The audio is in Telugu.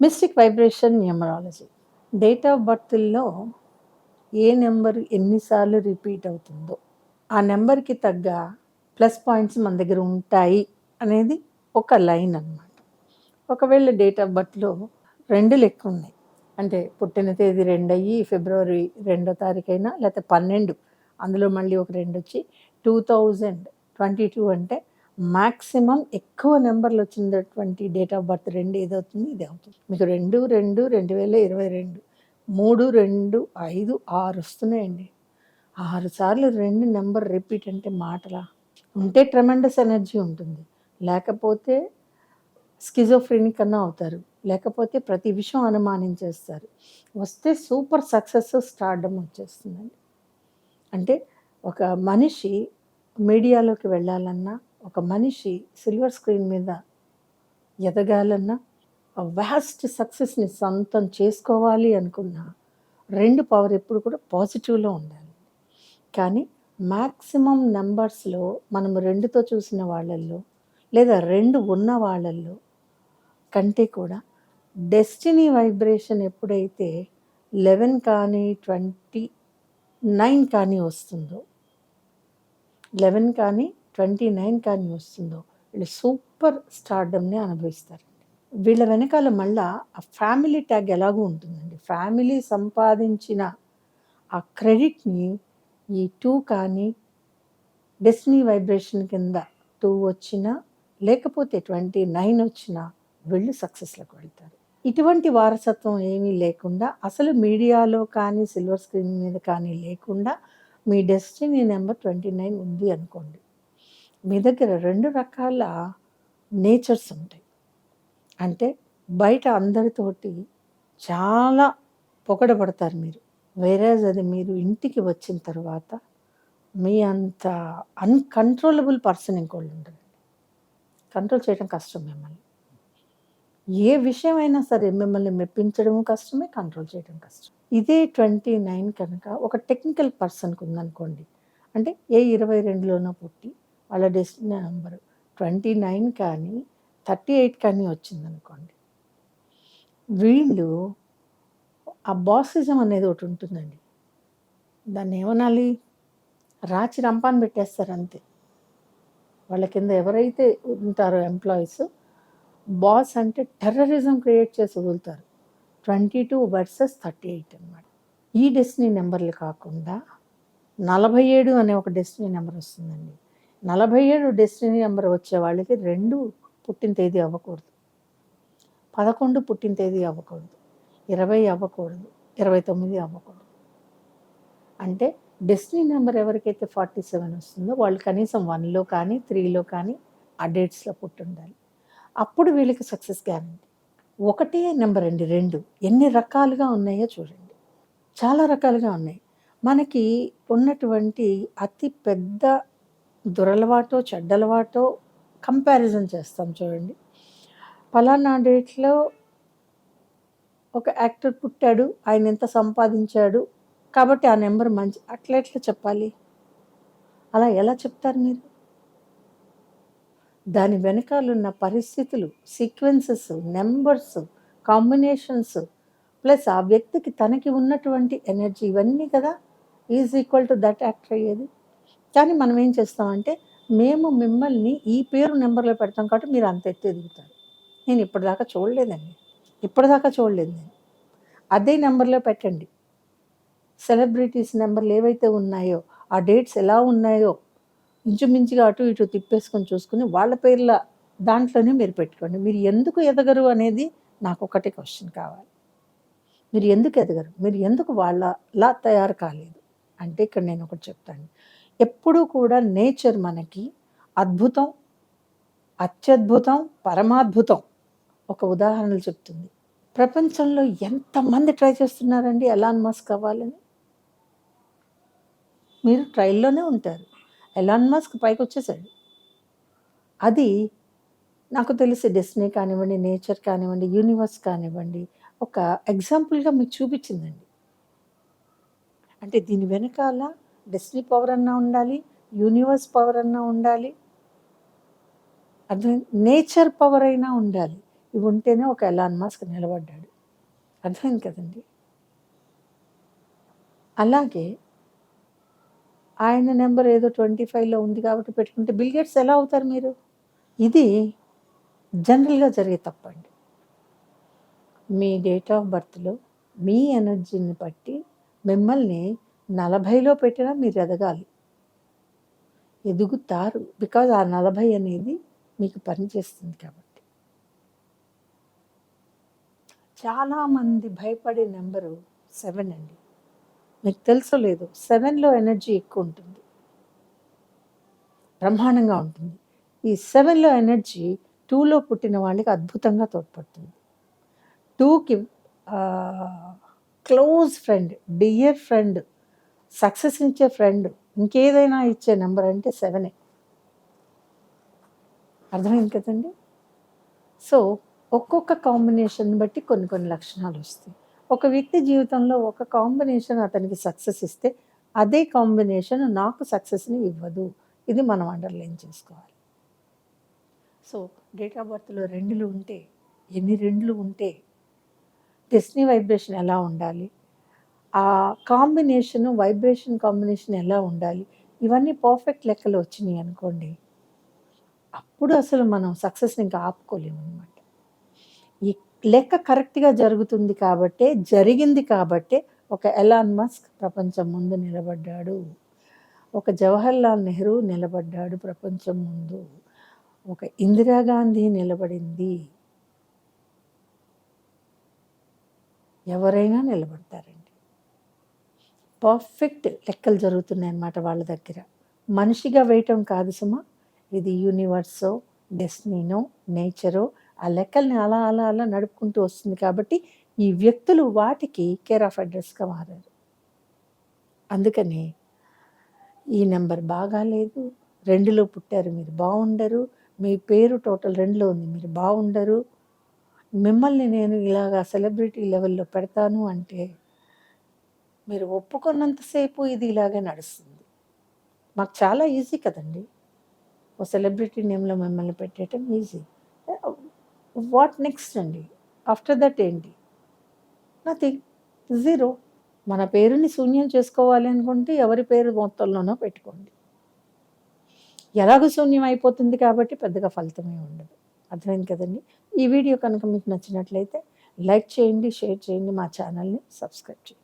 Mystic vibration numerology date of బర్త్లో ఏ నెంబర్ ఎన్నిసార్లు రిపీట్ అవుతుందో ఆ నెంబర్కి తగ్గ ప్లస్ పాయింట్స్ మన దగ్గర ఉంటాయి అనేది ఒక లైన్ అన్నమాట. ఒకవేళ డేట్ ఆఫ్ బర్త్లో రెండు లెక్క ఉన్నాయి. అంటే పుట్టిన తేదీ రెండు అయ్యి ఫిబ్రవరి రెండో తారీఖైనా లేకపోతే పన్నెండు అందులో మళ్ళీ ఒక రెండు వచ్చి టూ థౌజండ్ ట్వంటీ టూ అంటే మ్యాక్సిమం ఎక్కువ నెంబర్లు వచ్చినటువంటి డేట్ ఆఫ్ బర్త్ రెండు ఏదవుతుంది? ఇది అవుతుంది. మీకు రెండు రెండు రెండు వేల ఇరవై రెండు మూడు రెండు ఐదు ఆరు వస్తున్నాయండి. ఆరు సార్లు రెండు నెంబర్ రిపీట్ అంటే మాటలా? ఉంటే ట్రెమెండస్ ఎనర్జీ ఉంటుంది. లేకపోతే స్కిజోఫ్రెనిక్ అన్నా అవుతారు. లేకపోతే ప్రతి విషయం అనుమానించేస్తారు. వస్తే సూపర్ సక్సెస్ స్టార్డమ్ వచ్చేస్తుందండి. అంటే ఒక మనిషి మీడియాలోకి వెళ్ళాలన్నా ఒక మనిషి సిల్వర్ స్క్రీన్ మీద ఎదగాలన్నా వ్యాస్ట్ సక్సెస్ని సొంతం చేసుకోవాలి అనుకున్న రెండు పవర్ ఎప్పుడు కూడా పాజిటివ్లో ఉండాలి. కానీ మ్యాక్సిమం నెంబర్స్లో మనం రెండుతో చూసిన వాళ్ళల్లో లేదా రెండు ఉన్న వాళ్ళల్లో కంటే కూడా డెస్టినీ వైబ్రేషన్ ఎప్పుడైతే లెవెన్ కానీ ట్వంటీ నైన్ కానీ వస్తుందో లెవెన్ కానీ ట్వంటీ నైన్ కానీ వస్తుందో వీళ్ళు సూపర్ స్టార్డమ్ని అనుభవిస్తారండి వీళ్ళ వెనకాల మళ్ళా ఆ ఫ్యామిలీ ట్యాగ్ ఎలాగూ ఉంటుందండి? ఫ్యామిలీ సంపాదించిన ఆ క్రెడిట్ని ఈ టూ కానీ డెస్నీ వైబ్రేషన్ కింద టూ వచ్చినా లేకపోతే ట్వంటీ నైన్ వచ్చినా వీళ్ళు సక్సెస్లోకి వెళ్తారు. ఇటువంటి వారసత్వం ఏమీ లేకుండా అసలు మీడియాలో కానీ సిల్వర్ స్క్రీన్ మీద కానీ లేకుండా మీ డెస్టినీ నెంబర్ ట్వంటీ నైన్ ఉంది అనుకోండి. మీ దగ్గర రెండు రకాల నేచర్స్ ఉంటాయి. అంటే బయట అందరితోటి చాలా పొగడబడతారు మీరు. వేరేజ్ అది మీరు ఇంటికి వచ్చిన తర్వాత మీ అంత అన్కంట్రోలబుల్ పర్సన్ ఇంకోళ్ళు ఉండరండి కంట్రోల్ చేయడం కష్టం మిమ్మల్ని. ఏ విషయమైనా సరే మిమ్మల్ని మెప్పించడం కష్టమే కంట్రోల్ చేయడం కష్టం. ఇదే ట్వంటీ నైన్ కనుక ఒక టెక్నికల్ పర్సన్కి ఉందనుకోండి. అంటే ఏ ఇరవై రెండులోనో పుట్టి వాళ్ళ డెస్టినీ నెంబర్. ట్వంటీ నైన్ కానీ థర్టీ ఎయిట్ కానీ వచ్చిందనుకోండి. వీళ్ళు ఆ బాసిజం అనేది ఒకటి ఉంటుందండి. దాన్ని ఏమనాలి? రాచి రంపాన్ పెట్టేస్తారు అంతే. వాళ్ళ కింద ఎవరైతే ఉంటారో ఎంప్లాయీస్ బాస్ అంటే టెర్రరిజం క్రియేట్ చేసి వదులుతారు. Twenty two versus thirty eight అనమాట ఈ డెస్టినీ నెంబర్లు కాకుండా నలభై ఏడు అనే ఒక డెస్టినీ నెంబర్ వస్తుందండి. నలభై ఏడు డెస్టినీ నెంబర్ వచ్చే వాళ్ళకి రెండు పుట్టిన తేదీ అవ్వకూడదు. పదకొండు పుట్టిన తేదీ అవ్వకూడదు. ఇరవై అవ్వకూడదు. ఇరవై తొమ్మిది అవ్వకూడదు. అంటే డెస్టినీ నెంబర్ ఎవరికైతే ఫార్టీ సెవెన్ వస్తుందో వాళ్ళు కనీసం వన్లో కానీ త్రీలో కానీ ఆ డేట్స్లో పుట్టి ఉండాలి అప్పుడు వీళ్ళకి సక్సెస్ గ్యారంటీ. ఒకటే నెంబర్ అండి రెండు. ఎన్ని రకాలుగా ఉన్నాయో చూడండి. చాలా రకాలుగా ఉన్నాయి. మనకి ఉన్నటువంటి అతి పెద్ద దురలవాటో చెడ్డలవాటో కంపారిజన్ చేస్తాం చూడండి. పలానా డేట్లో ఒక యాక్టర్ పుట్టాడు ఆయన ఎంత సంపాదించాడు కాబట్టి ఆ నెంబర్ మంచి అట్లా ఎట్లా చెప్పాలి? అలా ఎలా చెప్తారు మీరు? దాని వెనకాలన్న పరిస్థితులు సీక్వెన్సెస్ నెంబర్స్ కాంబినేషన్స్ ప్లస్ ఆ వ్యక్తికి తనకి ఉన్నటువంటి ఎనర్జీ ఇవన్నీ కదా is equal to that actor అయ్యేది? కానీ మనం ఏం చేస్తామంటే మేము మిమ్మల్ని ఈ పేరు నెంబర్లో పెడతాం కాబట్టి మీరు అంత ఎత్తు ఎదుగుతారు. నేను ఇప్పటిదాకా చూడలేదండి. ఇప్పటిదాకా చూడలేదు నేను. అదే నెంబర్లో పెట్టండి. సెలబ్రిటీస్ నెంబర్లు ఏవైతే ఉన్నాయో ఆ డేట్స్ ఎలా ఉన్నాయో ఇంచుమించుగా అటు ఇటు తిప్పేసుకొని చూసుకుని వాళ్ళ పేర్ల దాంట్లోనే మీరు పెట్టుకోండి. మీరు ఎందుకు ఎదగరు అనేది నాకు ఒకటే క్వశ్చన్ కావాలి. మీరు ఎందుకు ఎదగరు? మీరు ఎందుకు వాళ్ళలా తయారు కాలేదు? అంటే ఇక్కడ నేను ఒకటి చెప్తాను. ఎప్పుడూ కూడా నేచర్ మనకి అద్భుతం అత్యద్భుతం పరమాద్భుతం ఒక ఉదాహరణలు చెప్తుంది. ప్రపంచంలో ఎంతమంది ట్రై చేస్తున్నారండి ఎలాన్ మస్క్ అవ్వాలని? మీరు ట్రైల్లోనే ఉంటారు. ఎలాన్ మస్క్ పైకి వచ్చేసాడు అది నాకు తెలిసి డెస్టినీ కానివ్వండి నేచర్ కానివ్వండి యూనివర్స్ కానివ్వండి ఒక ఎగ్జాంపుల్గా మీకు చూపించిందండి. అంటే దీని వెనకాల డెస్టినీ పవర్ అన్నా ఉండాలి యూనివర్స్ పవర్ అన్నా ఉండాలి అర్థం నేచర్ పవర్ అయినా ఉండాలి. ఇవి ఉంటేనే ఒక ఎలాన్ మాస్క్ నిలబడ్డాడు. అర్థమైంది కదండి? అలాగే ఆయన నెంబర్ ఏదో ట్వంటీ ఫైవ్లో ఉంది కాబట్టి పెట్టుకుంటే బిల్గేట్స్ ఎలా అవుతారు మీరు? ఇది జనరల్గా జరిగే తప్పండి. మీ డేట్ ఆఫ్ బర్త్లో మీ ఎనర్జీని బట్టి మిమ్మల్ని నలభైలో పెట్టినా మీరు ఎదగాలి. ఎదుగుతారు. బికాజ్ ఆ నలభై అనేది మీకు పనిచేస్తుంది కాబట్టి. చాలామంది భయపడే నెంబరు సెవెన్ అండి. మీకు తెలుసో లేదు సెవెన్లో ఎనర్జీ ఎక్కువ ఉంటుంది. బ్రహ్మాండంగా ఉంటుంది. ఈ సెవెన్లో ఎనర్జీ టూలో పుట్టిన వాళ్ళకి అద్భుతంగా తోడ్పడుతుంది. టూకి close friend dear friend success ఇచ్చే ఫ్రెండ్ ఇంకేదైనా ఇచ్చే నెంబర్ అంటే సెవెనే అర్థమైంది కదండి? సో ఒక్కొక్క కాంబినేషన్ బట్టి కొన్ని కొన్ని లక్షణాలు వస్తాయి. ఒక వ్యక్తి జీవితంలో ఒక కాంబినేషన్ అతనికి సక్సెస్ ఇస్తే అదే కాంబినేషన్ నాకు సక్సెస్ని ఇవ్వదు. ఇది మనం అండర్లైన్ చేసుకోవాలి. సో డేట్ ఆఫ్ బర్త్లో రెండులు ఉంటే ఎన్ని రెండులు ఉంటే డెస్నీ వైబ్రేషన్ ఎలా ఉండాలి? ఆ కాంబినేషన్ వైబ్రేషన్ కాంబినేషన్ ఎలా ఉండాలి? ఇవన్నీ పర్ఫెక్ట్ లెక్కలు వచ్చినాయి అనుకోండి. అప్పుడు అసలు మనం సక్సెస్ని ఇంకా ఆపుకోలేము అనమాట ఈ లెక్క కరెక్ట్గా జరుగుతుంది కాబట్టే జరిగింది కాబట్టే ఒక ఎలాన్ మస్క్ ప్రపంచం ముందు నిలబడ్డాడు. ఒక జవహర్లాల్ నెహ్రూ నిలబడ్డాడు ప్రపంచం ముందు. ఒక ఇందిరాగాంధీ నిలబడింది. ఎవరైనా నిలబడతారండి. పర్ఫెక్ట్ లెక్కలు జరుగుతున్నాయి అన్నమాట వాళ్ళ దగ్గర. మనిషిగా వేయటం కాదు సుమా. ఇది యూనివర్సో డెస్నీనో నేచరో ఆ లెక్కల్ని అలా అలా అలా నడుపుకుంటూ వస్తుంది కాబట్టి ఈ వ్యక్తులు వాటికి కేర్ ఆఫ్ అడ్రస్గా మారారు. అందుకని ఈ నెంబర్ బాగాలేదు రెండులో పుట్టారు మీరు బాగుండరు మీ పేరు టోటల్ రెండులో ఉంది మీరు బాగుండరు మిమ్మల్ని నేను ఇలాగా సెలబ్రిటీ లెవెల్లో పెడతాను అంటే మీరు ఒప్పుకున్నంతసేపు ఇది ఇలాగే నడుస్తుంది. మాకు చాలా ఈజీ కదండి. ఓ సెలబ్రిటీ నేమ్లో మిమ్మల్ని పెట్టేయటం ఈజీ. వాట్ నెక్స్ట్ అండి? ఆఫ్టర్ దట్ ఏంటి? నథింగ్. జీరో. మన పేరుని శూన్యం చేసుకోవాలి అనుకుంటే ఎవరి పేరు మొత్తంలోనో పెట్టుకోండి. ఎలాగో శూన్యం అయిపోతుంది కాబట్టి పెద్దగా ఫలితమే ఉండదు. అర్థమైంది కదండి? ఈ వీడియో కనుక మీకు నచ్చినట్లయితే లైక్ చేయండి షేర్ చేయండి మా ఛానల్ని సబ్స్క్రైబ్ చేయండి.